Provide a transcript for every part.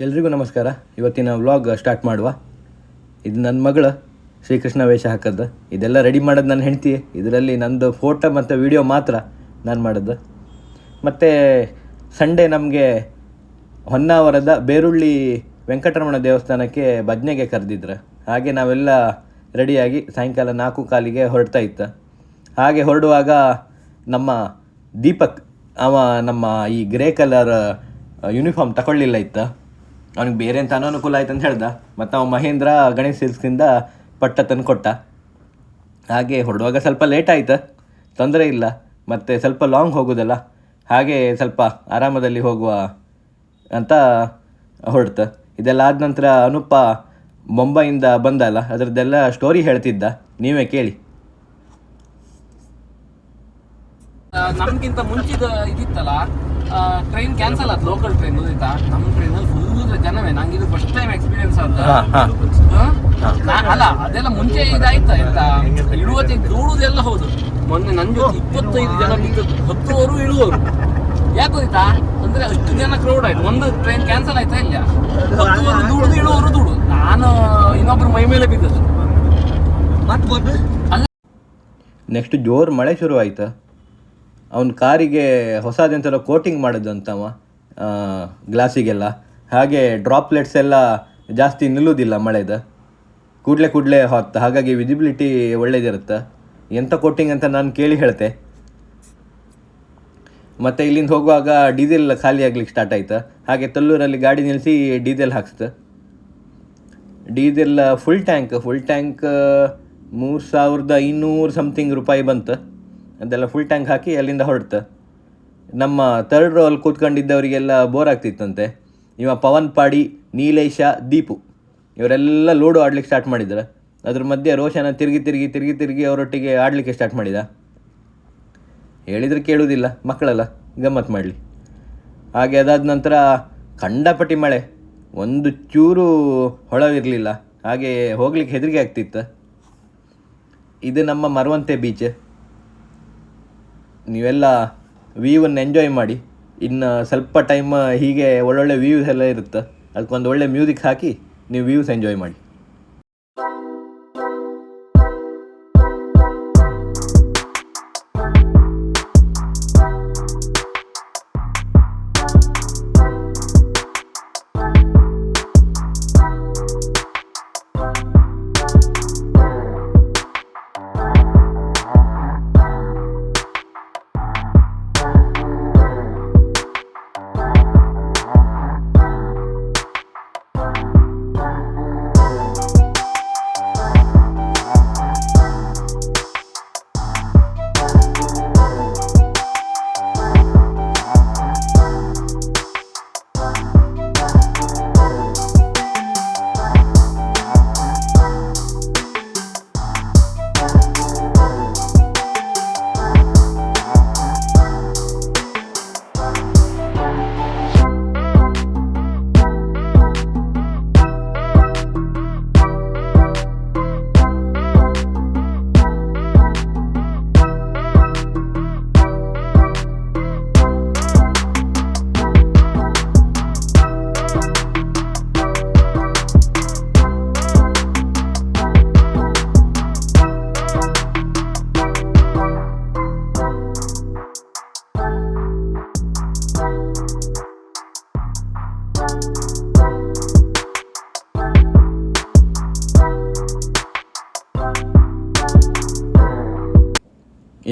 ಎಲ್ರಿಗೂ ನಮಸ್ಕಾರ. ಇವತ್ತಿನ ವ್ಲಾಗ್ ಸ್ಟಾರ್ಟ್ ಮಾಡುವ. ಇದು ನನ್ನ ಮಗಳು ಶ್ರೀಕೃಷ್ಣ ವೇಷ ಹಾಕದ್ದು. ಇದೆಲ್ಲ ರೆಡಿ ಮಾಡೋದು ನನ್ನ ಹೆಂಡತಿ. ಇದರಲ್ಲಿ ನಂದು ಫೋಟೋ ಮತ್ತು ವಿಡಿಯೋ ಮಾತ್ರ ನಾನು ಮಾಡೋದು. ಮತ್ತು ಸಂಡೇ ನಮಗೆ ಹೊನ್ನಾವರದ ಬೇರುಳ್ಳಿ ವೆಂಕಟರಮಣ ದೇವಸ್ಥಾನಕ್ಕೆ ಭಜನೆಗೆ ಕರೆದಿದ್ರು. ಹಾಗೆ ನಾವೆಲ್ಲ ರೆಡಿಯಾಗಿ ಸಾಯಂಕಾಲ ನಾಲ್ಕು ಕಾಲಿಗೆ ಹೊರಡ್ತಾ ಇತ್ತು. ಹಾಗೆ ಹೊರಡುವಾಗ ನಮ್ಮ ದೀಪಕ್, ಅವ ನಮ್ಮ ಈ ಗ್ರೇ ಕಲರ್ ಯೂನಿಫಾರ್ಮ್ ತಗೊಳ್ಳಿಲ್ಲ ಇತ್ತ. ಅವನಿಗೆ ಬೇರೆ ಅಂತ ಅನಾನುಕೂಲ ಆಯ್ತು ಅಂತ ಹೇಳ್ದ. ಮತ್ತು ಅವ ಮಹೇಂದ್ರ ಗಣೇಶ್ ಸಿಲ್ಕ್ಸಿಂದ ಪಟ್ಟ ತಂದು ಕೊಟ್ಟ. ಹಾಗೆ ಹೊರಡುವಾಗ ಸ್ವಲ್ಪ ಲೇಟ್ ಆಯ್ತು. ತೊಂದರೆ ಇಲ್ಲ. ಮತ್ತು ಸ್ವಲ್ಪ ಲಾಂಗ್ ಹೋಗೋದಲ್ಲ. ಹಾಗೆ ಸ್ವಲ್ಪ ಆರಾಮದಲ್ಲಿ ಹೋಗುವ ಅಂತ ಹೊರಡ್ತು. ಇದೆಲ್ಲ ಆದ ನಂತರ ಅನುಪ ಮುಂಬೈಯಿಂದ ಬಂದಲ್ಲ. ಅದರದ್ದೆಲ್ಲ ಸ್ಟೋರಿ ಹೇಳ್ತಿದ್ದ. ನೀವೇ ಕೇಳಿ. ನಮ್ಗಿಂತ ಮುಂಚಿದ ಇದಿತ್ತಲ್ಲ. ಟ್ರೈನ್ ಕ್ಯಾನ್ಸಲ್ ಆಯ್ತು? ಲೋಕಲ್ ಟ್ರೈನ್ ನಮ್ಮ ಟ್ರೈನಲ್ಲಿ ಫುಲ್ ನಂಗೆ ಇದು ಫಸ್ಟ್ ಟೈಮ್ ಎಕ್ಸ್ಪೀರಿಯನ್ಸ್ ಅಂತ ಹಾ, ಹಾ. ಹಾ? ನಾ- ಅಲ್ಲ ಅದೆಲ್ಲ ಮುಂಚೆ ಇದಾಯ್ತಾ? ಎಂತ? ಇಳುವತಿ ದೂಡುದೆಲ್ಲ ಹೌದು. ಮೊನ್ನೆ ನನ್ ಜೊತೆ ಇಪ್ಪತ್ತೈದು ಜನ ಬಿದ್ದದ್ದು. ಹತ್ತುವರು ಇಳುವರು ಯಾಕೆ ಗೊತ್ತಾ? ಅಂದ್ರೆ ಅಷ್ಟು ಜನ ಕ್ರೌಡ್ ಆಯ್ತು. ಒಂದು ಟ್ರೈನ್ ಕ್ಯಾನ್ಸಲ್ ಆಯ್ತಾ ಇಲ್ಲ ಹತ್ತುವರು ದೂಡುದು ಇಳುವರು ದೂಡು ನಾನು ಇನ್ನೊಬ್ರು ಮೈ ಮೇಲೆ ಬಿದ್ದದ್ದು. ಬಂದು ನೆಕ್ಸ್ಟ್ ಜೋರು ಮಳೆ ಶುರು ಆಯ್ತು? ಅವನ ಕಾರಿಗೆ ಹೊಸದೆಂತೆಲ್ಲ ಕೋಟಿಂಗ್ ಮಾಡಿದಂತವ ಗ್ಲಾಸಿಗೆಲ್ಲ ಹಾಗೆ ಡ್ರಾಪ್ಲೆಟ್ಸ್ ಎಲ್ಲ ಜಾಸ್ತಿ ನಿಲ್ಲುವುದಿಲ್ಲ ಮಳೆದು. ಕೂಡಲೇ ಕೂಡಲೇ ಹೊತ್ತು ಹಾಗಾಗಿ ವಿಸಿಬಿಲಿಟಿ ಒಳ್ಳೇದಿರುತ್ತೆ. ಎಂಥ ಕೋಟಿಂಗ್ ಅಂತ ನಾನು ಕೇಳಿ ಹೇಳ್ತೆ. ಮತ್ತು ಇಲ್ಲಿಂದ ಹೋಗುವಾಗ ಡೀಸೆಲ್ ಖಾಲಿ ಆಗ್ಲಿಕ್ಕೆ ಸ್ಟಾರ್ಟ್ ಆಯ್ತು. ಹಾಗೆ ತಲ್ಲೂರಲ್ಲಿ ಗಾಡಿ ನಿಲ್ಲಿಸಿ diesel ಹಾಕ್ಸ್ತು diesel full tank full tank ಮೂರು ಸಾವಿರದ ಇನ್ನೂರು ಸಮಥಿಂಗ್ ರೂಪಾಯಿ ಬಂತು. ಅದೆಲ್ಲ ಫುಲ್ ಟ್ಯಾಂಕ್ ಹಾಕಿ ಅಲ್ಲಿಂದ ಹೊರಡ್ತು. ನಮ್ಮ ತರ್ಡ್ ರೋಲ್ ಕೂತ್ಕೊಂಡಿದ್ದವರಿಗೆಲ್ಲ ಬೋರ್ ಆಗ್ತಿತ್ತಂತೆ. ಇವ ಪವನ್ ಪಾಡಿ, ನೀಲೇಶ, ದೀಪು, ಇವರೆಲ್ಲ ಲೂಡೋ ಆಡ್ಲಿಕ್ಕೆ ಸ್ಟಾರ್ಟ್ ಮಾಡಿದ್ರ. ಅದ್ರ ಮಧ್ಯೆ ರೋಷನ ತಿರುಗಿ ತಿರುಗಿ ತಿರುಗಿ ತಿರುಗಿ ಅವರೊಟ್ಟಿಗೆ ಆಡಲಿಕ್ಕೆ ಸ್ಟಾರ್ಟ್ ಮಾಡಿದ? ಹೇಳಿದರೆ ಕೇಳುವುದಿಲ್ಲ, ಮಕ್ಕಳಲ್ಲ ಗಮ್ಮತ್ತು ಮಾಡಲಿ. ಹಾಗೆ ಅದಾದ ನಂತರ ಕಂಡಪಟ್ಟಿ ಮಳೆ, ಒಂದು ಚೂರು ಹೊಳವಿರಲಿಲ್ಲ, ಹಾಗೆ ಹೋಗ್ಲಿಕ್ಕೆ ಹೆದರಿಕೆ ಆಗ್ತಿತ್ತು. ಇದು ನಮ್ಮ ಮರವಂತೆ ಬೀಚ್ ನೀವೆಲ್ಲ ವ್ಯೂವನ್ನು ಎಂಜಾಯ್ ಮಾಡಿ. ಇನ್ನು ಸ್ವಲ್ಪ ಟೈಮ್ ಹೀಗೆ ಒಳ್ಳೊಳ್ಳೆ ವ್ಯೂಸ್ ಎಲ್ಲ ಇರುತ್ತೆ? ಅದಕ್ಕೊಂದು ಒಳ್ಳೆ ಮ್ಯೂಸಿಕ್ ಹಾಕಿ, ನೀವು ವ್ಯೂಸ್ ಎಂಜಾಯ್ ಮಾಡಿ.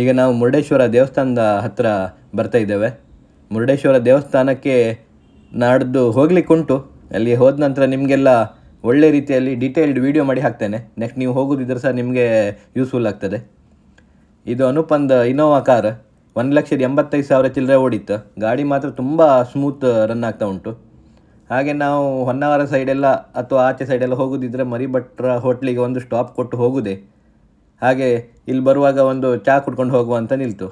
ಈಗ ನಾವು ಮುರುಡೇಶ್ವರ ದೇವಸ್ಥಾನದ ಹತ್ರ ಬರ್ತಾ ಇದ್ದೇವೆ. ಮುರುಡೇಶ್ವರ ದೇವಸ್ಥಾನಕ್ಕೆ ನಾಡ್ದು ಹೋಗ್ಲಿಕ್ಕುಂಟು ಅಲ್ಲಿ ಹೋದ ನಂತರ ನಿಮಗೆಲ್ಲ ಒಳ್ಳೆ ರೀತಿಯಲ್ಲಿ ಡೀಟೇಲ್ಡ್ ವಿಡಿಯೋ ಮಾಡಿ ಹಾಕ್ತೇನೆ. ನೆಕ್ಸ್ಟ್ ನೀವು ಹೋಗೋದಿದ್ರೆ ಸಹ ನಿಮಗೆ ಯೂಸ್ಫುಲ್ ಆಗ್ತದೆ. ಇದು ಅನುಪಂದ ಇನೋವಾ ಕಾರ್ ಒಂದು ಲಕ್ಷದ ಎಂಬತ್ತೈದು ಸಾವಿರ ಚಿಲ್ಲರೆ ಓಡಿತ್ತು. ಗಾಡಿ ಮಾತ್ರ ತುಂಬ ಸ್ಮೂತ್ ರನ್ ಆಗ್ತಾ ಉಂಟು. ಹಾಗೆ ನಾವು ಹೊನ್ನಾವರ ಸೈಡೆಲ್ಲ ಅಥವಾ ಆಚೆ ಸೈಡೆಲ್ಲ ಹೋಗೋದಿದ್ರೆ ಮರಿಭಟ್ರ ಹೋಟ್ಲಿಗೆ ಒಂದು ಸ್ಟಾಪ್ ಕೊಟ್ಟು ಹೋಗುದೇ. ಹಾಗೆ ಇಲ್ಲಿ ಬರುವಾಗ ಒಂದು ಚಹಾ ಕುಡ್ಕೊಂಡು ಹೋಗುವ ಅಂತ ನಿಲ್ತು.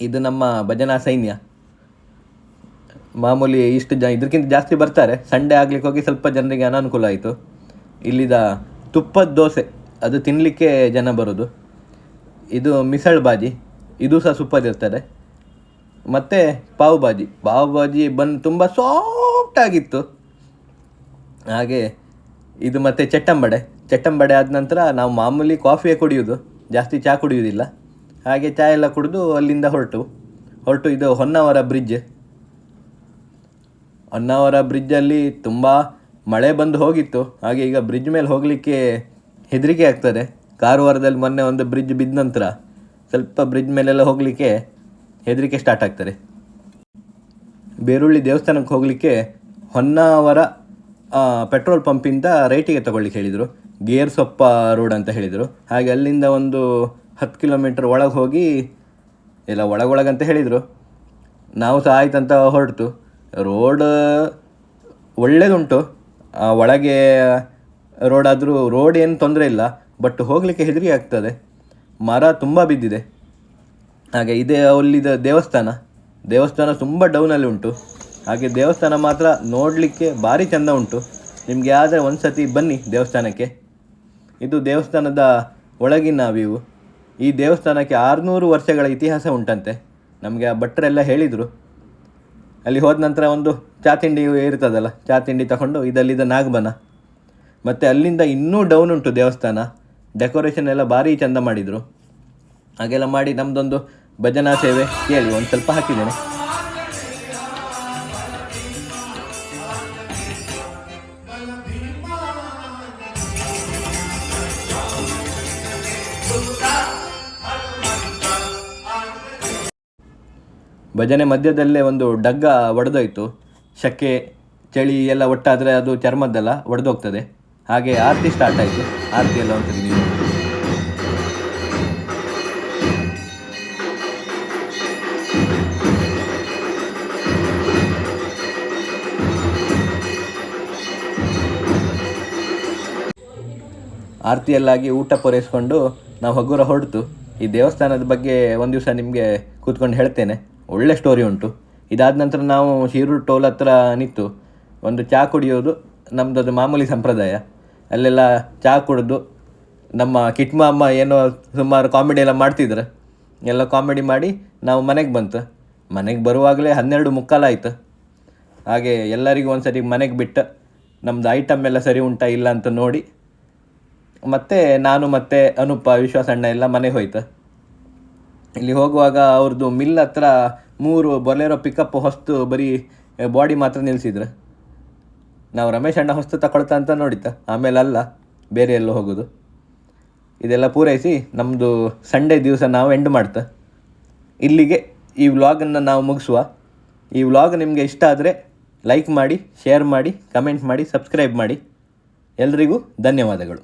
ಇದು ನಮ್ಮ ಭಜನಾ ಸೈನ್ಯ. ಮಾಮೂಲಿ ಇಷ್ಟು ಜನ ಇದಕ್ಕಿಂತ ಜಾಸ್ತಿ ಬರ್ತಾರೆ. ಸಂಡೇ ಆಗ್ಲಿಕ್ಕೆ ಹೋಗಿ ಸ್ವಲ್ಪ ಜನರಿಗೆ ಅನಾನುಕೂಲ ಆಯಿತು. ಇಲ್ಲಿದ ತುಪ್ಪದ ದೋಸೆ, ಅದು ತಿನ್ನಲಿಕ್ಕೆ ಜನ ಬರೋದು. ಇದು ಮಿಸಳ್ ಬಾಜಿ, ಇದು ಸಹ ಸೂಪರ್ ಇರ್ತದೆ. ಮತ್ತು ಪಾವ್ ಬಾಜಿ ಪಾವ್ ಬಾಜಿ ಬಂದು ತುಂಬ ಸಾಫ್ಟ್ ಆಗಿತ್ತು. ಹಾಗೆ ಇದು ಮತ್ತೆ ಚಟ್ಟಂಬಡೆ. ಚಟ್ಟಂಬಡೆ ಆದ ನಂತರ ನಾವು ಮಾಮೂಲಿ ಕಾಫಿಯೇ ಕುಡಿಯೋದು ಜಾಸ್ತಿ ಚಹಾ ಕುಡಿಯೋದಿಲ್ಲ ಹಾಗೆ ಚಹಾ ಎಲ್ಲ ಕುಡಿದು ಅಲ್ಲಿಂದ ಹೊರಟು. ಹೊರಟು ಇದು ಹೊನ್ನಾವರ ಬ್ರಿಡ್ಜ್. ಹೊನ್ನಾವರ ಬ್ರಿಡ್ಜಲ್ಲಿ ತುಂಬ ಮಳೆ ಬಂದು ಹೋಗಿತ್ತು. ಹಾಗೆ ಈಗ ಬ್ರಿಡ್ಜ್ ಮೇಲೆ ಹೋಗಲಿಕ್ಕೆ ಹೆದರಿಕೆ ಆಗ್ತದೆ. ಕಾರವಾರದಲ್ಲಿ ಮೊನ್ನೆ ಒಂದು ಬ್ರಿಡ್ಜ್ ಬಿದ್ದ ನಂತರ ಸ್ವಲ್ಪ ಬ್ರಿಡ್ಜ್ ಮೇಲೆಲ್ಲ ಹೋಗಲಿಕ್ಕೆ ಹೆದರಿಕೆ ಸ್ಟಾರ್ಟ್ ಆಗ್ತದೆ. ಬೇರುಳ್ಳಿ ದೇವಸ್ಥಾನಕ್ಕೆ ಹೋಗಲಿಕ್ಕೆ ಹೊನ್ನಾವರ ಪೆಟ್ರೋಲ್ ಪಂಪಿಂದ ರೈಟಿಗೆ ತಗೊಳ್ಳಿಕ್ಕೆ ಹೇಳಿದರು. ಗೇರ್ ಸೊಪ್ಪ ರೋಡ್ ಅಂತ ಹೇಳಿದರು. ಹಾಗೆ ಅಲ್ಲಿಂದ ಒಂದು ಹತ್ತು ಕಿಲೋಮೀಟ್ರ್ ಒಳಗೆ ಹೋಗಿ ಎಲ್ಲ ಒಳಗೊಳಗಂತ ಹೇಳಿದರು. ನಾವು ಸಹ ಆಯ್ತಂತ ಹೊರಟು. ರೋಡ್ ಒಳ್ಳೇದುಂಟು. ಆ, ಒಳಗೆ ರೋಡ್ ಆದರೂ ರೋಡ್ ಏನು ತೊಂದರೆ ಇಲ್ಲ. ಬಟ್ ಹೋಗಲಿಕ್ಕೆ ಹೆದರಿ ಆಗ್ತದೆ. ಮರ ತುಂಬ ಬಿದ್ದಿದೆ. ಹಾಗೆ ಇದೇ ಅಲ್ಲಿದ ದೇವಸ್ಥಾನ. ದೇವಸ್ಥಾನ ತುಂಬ ಡೌನಲ್ಲಿ ಉಂಟು. ಹಾಗೆ ದೇವಸ್ಥಾನ ಮಾತ್ರ ನೋಡಲಿಕ್ಕೆ ಭಾರಿ ಚೆಂದ ಉಂಟು. ನಿಮಗೆ ಆದರೆ ಒಂದು ಸತಿ ಬನ್ನಿ ದೇವಸ್ಥಾನಕ್ಕೆ. ಇದು ದೇವಸ್ಥಾನದ ಒಳಗಿನ ವ್ಯೂ. ಈ ದೇವಸ್ಥಾನಕ್ಕೆ ಆರುನೂರು ವರ್ಷಗಳ ಇತಿಹಾಸ ಉಂಟಂತೆ. ನಮಗೆ ಆ ಭಟ್ರೆಲ್ಲ ಹೇಳಿದರು. ಅಲ್ಲಿ ಹೋದ ನಂತರ ಒಂದು ಚಾ ತಿಂಡಿ ಇರ್ತದಲ್ಲ ಚಾ ತಿಂಡಿ ತಗೊಂಡು ಇದಲ್ಲಿದ್ದ ನಾಗಬನ. ಮತ್ತು ಅಲ್ಲಿಂದ ಇನ್ನೂ ಡೌನ್ ಉಂಟು ದೇವಸ್ಥಾನ. ಡೆಕೋರೇಷನ್ ಎಲ್ಲ ಭಾರಿ ಚೆಂದ ಮಾಡಿದರು. ಹಾಗೆಲ್ಲ ಮಾಡಿ ನಮ್ಮದೊಂದು ಭಜನಾ ಸೇವೆ ಕೇಳಿ, ಒಂದು ಸ್ವಲ್ಪ ಹಾಕಿದ್ದೇನೆ. ಭಜನೆ ಮಧ್ಯದಲ್ಲೇ ಒಂದು ಡಗ್ಗ ಒಡೆದೋಯ್ತು. ಶಕ್ಕೆ, ಚಳಿ ಎಲ್ಲ ಒಟ್ಟಾದರೆ ಅದು ಚರ್ಮದ್ದೆಲ್ಲ, ಒಡೆದೋಗ್ತದೆ. ಹಾಗೆ ಆರತಿ ಸ್ಟಾರ್ಟ್ ಆಯಿತು. ಆರತಿ ಎಲ್ಲ ಒಂದು ನೀವು ಆರತಿಯಲ್ಲಾಗಿ ಊಟ ಪೂರೈಸ್ಕೊಂಡು ನಾವು ಹಗುರ ಹೊರಡ್ತು ಈ ದೇವಸ್ಥಾನದ ಬಗ್ಗೆ ಒಂದು ದಿವಸ ನಿಮಗೆ ಕೂತ್ಕೊಂಡು ಹೇಳ್ತೇನೆ. ಒಳ್ಳೆ ಸ್ಟೋರಿ ಉಂಟು. ಇದಾದ ನಂತರ ನಾವು ಶಿರೂರು ಟೋಲ್ ಹತ್ರ ನಿಂತು ಒಂದು ಚಹಾ ಕುಡಿಯೋದು ನಮ್ಮದು ಅದು ಮಾಮೂಲಿ ಸಂಪ್ರದಾಯ. ಅಲ್ಲೆಲ್ಲ ಚಹಾ ಕುಡಿದು ನಮ್ಮ ಕಿಟ್ಮ ಅಮ್ಮ ಏನೋ ಸುಮಾರು ಕಾಮಿಡಿ ಎಲ್ಲ ಮಾಡ್ತಿದ್ರು. ಎಲ್ಲ ಕಾಮಿಡಿ ಮಾಡಿ ನಾವು ಮನೆಗೆ ಬಂತು. ಮನೆಗೆ ಬರುವಾಗಲೇ ಹನ್ನೆರಡು ಮುಕ್ಕಾಲಾಯ್ತು ಹಾಗೆ ಎಲ್ಲರಿಗೂ ಒಂದು ಸರಿ ಮನೆಗೆ ಬಿಟ್ಟು. ನಮ್ಮದು ಐಟಮ್ ಎಲ್ಲ ಸರಿ ಉಂಟಾ ಇಲ್ಲ ಅಂತ ನೋಡಿ ಮತ್ತೆ ನಾನು ಮತ್ತೆ ಅನುಪ ವಿಶ್ವಾಸಣ್ಣ ಎಲ್ಲ ಮನೆಗೆ ಹೋಯ್ತು. ಇಲ್ಲಿ ಹೋಗುವಾಗ ಅವ್ರದ್ದು ಮಿಲ್ ಹತ್ರ ಮೂರು ಬೊಲೆರೋ ಪಿಕಪ್ ಹೊಸ್ತು ಬರೀ ಬಾಡಿ ಮಾತ್ರ ನಿಲ್ಲಿಸಿದ್ರು ನಾವು ರಮೇಶ್ ಅಣ್ಣ ಹೊಸ್ತು ತಗೊಳ್ತಾ ಅಂತ ನೋಡಿತ್ತ ಆಮೇಲೆ ಅಲ್ಲ, ಬೇರೆ ಎಲ್ಲೋ ಹೋಗೋದು. ಇದೆಲ್ಲ ಪೂರೈಸಿ ನಮ್ಮದು ಸಂಡೇ ದಿವಸ ನಾವು ಎಂಡ್ ಮಾಡ್ತಾ. ಇಲ್ಲಿಗೆ ಈ ವ್ಲಾಗನ್ನು ನಾವು ಮುಗಿಸುವ. ಈ ವ್ಲಾಗ್ ನಿಮಗೆ ಇಷ್ಟ ಆದರೆ ಲೈಕ್ ಮಾಡಿ ಶೇರ್ ಮಾಡಿ ಕಮೆಂಟ್ ಮಾಡಿ ಸಬ್ಸ್ಕ್ರೈಬ್ ಮಾಡಿ. ಎಲ್ರಿಗೂ ಧನ್ಯವಾದಗಳು.